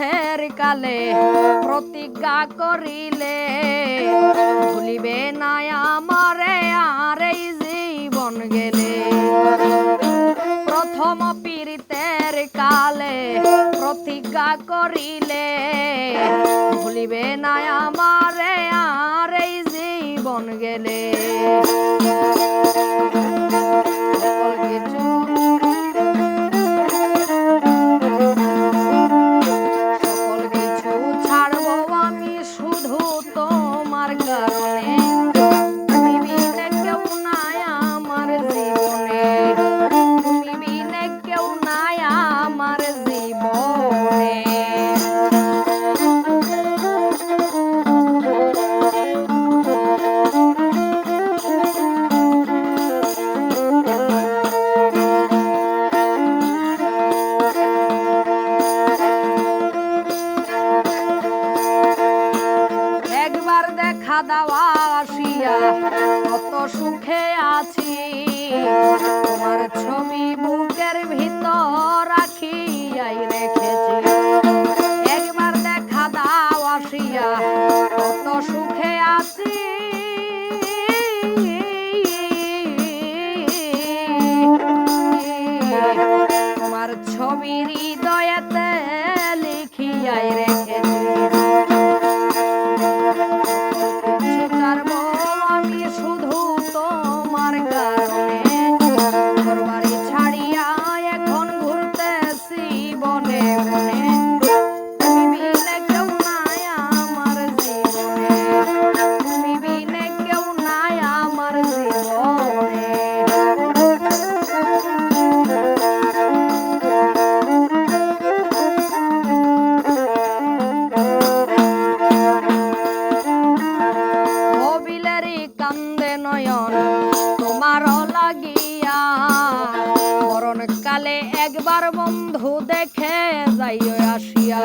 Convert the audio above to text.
পথের কালে প্রতিজ্ঞা করিলে। ভুলিবে নাই আমারে আর এই জীবন গেলে। প্রথম পীড়িতের কালে প্রতিজ্ঞা করিলে। ভুলিবে নাই আমারে আর এই জীবন গেলে। দাওয়া আসিয়া কত সুখে আছি। তোমার ছবি বুকের ভিতর রাখিয়াই রেখেছি। একবার দেখা দাও আসিয়া, কত সুখে আছি। তোমার ছবি হৃদয়েতে একবার বন্ধু দেখে যাইও আসিয়া।